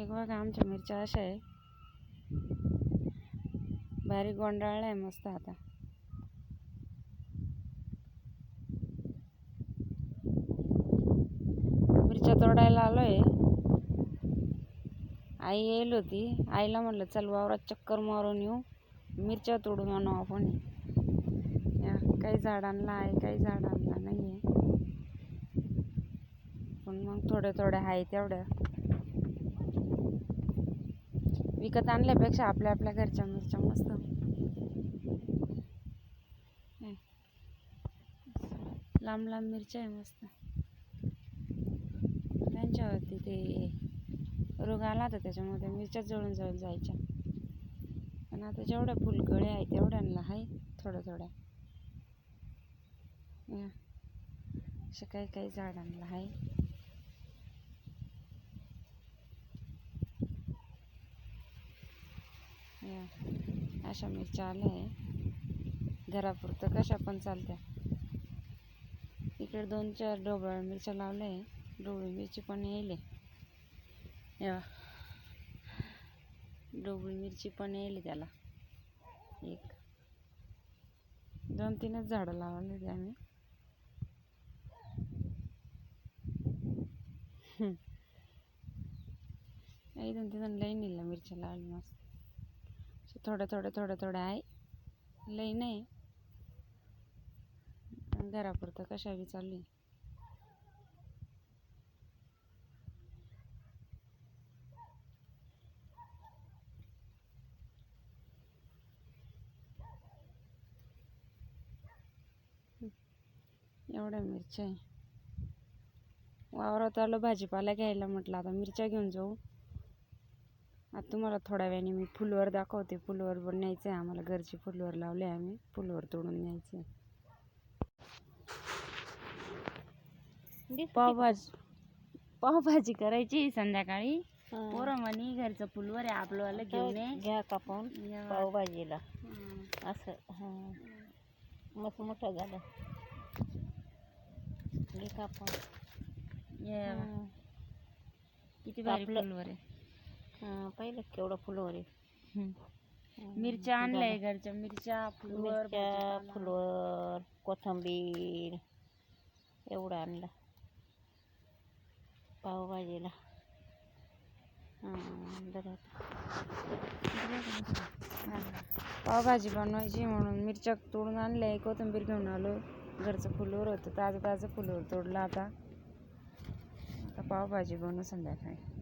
हे बघा आमच्या मिरच्या अशा आहे. बारीक गोंडाळला आहे मस्त आता. मिरच्या तोडायला आलो आहे आई येईल होती. आईला म्हटलं चल वावरात चक्कर मारून येऊ. मिरच्या तोडून आणू आपण. या काही झाडांना आहे काही झाडांना नाही आहे पण मग थोड्या थोड्या आहे तेवढ्या. विकत आणल्यापेक्षा आपल्या आपल्या घरच्या मिरच्या मस्त. लांब लांब मिरच्या आहे मस्त. त्यांच्यावरती ते रोग आला होता त्याच्यामध्ये मिरच्या जळून जळून जायच्या. पण आता जेवढ्या फुलकळ्या आहे तेवढ्यांना आहे थोड्या थोड्या. अशा काही काही झाडांना आहे. अशा मिरच्या आल्या आहे. घरापुरतं कशा पण चालत्या. इकडे दोन चार ढोबळ मिरच्या लावल्या आहे. ढोबळी मिरची पण येईल ढोबळी मिरची पण येईल त्याला. एक. दोन तीनच झाडं लावले होते आम्ही. दोन तीन तिथून लई नेलं मिरच्या लावली मस्त. थोडं थोडं थोडं थोडं आहे. लई नाही. घरापुरतं कशा बी चालू आहे. एवढ्या मिरच्या आहे. वावरात आलो भाजीपाला घ्यायला म्हटलं आता मिरच्या घेऊन जाऊ. आता तुम्हाला थोड्या वेळाने मी फुलवर दाखवते. फुलवर पण न्यायचं आहे. आम्हाला घरचे फुलवर लावले आहे आम्ही. फुलवर तोडून न्यायचं पावभाजी. पावभाजी करायची संध्याकाळी. पोरं म्हणे घरचं फुलवर आहे. आपलंवालं घेऊन ये. घ्या कापून. पावभाजीला. हं. असं हां. मस्त मोठं झालं. घे कापून. किती भारी. फुलवर आहे. पाहिलं केवढं फुलवर. मिरच्या आणल्याय घरच्या. मिरच्या फुलवर मिरच्या. फुलवर कोथिंबीर एवढं आणलं. पावभाजीला. हां पावभाजी बनवायची म्हणून मिरच्या तोडून आणल्या कोथिंबीर घेऊन आलो. घरचं फुलवर होतं. ताजं ताजं फुलवर तोडलं आता. आता पावभाजी बनवू संध्याकाळी.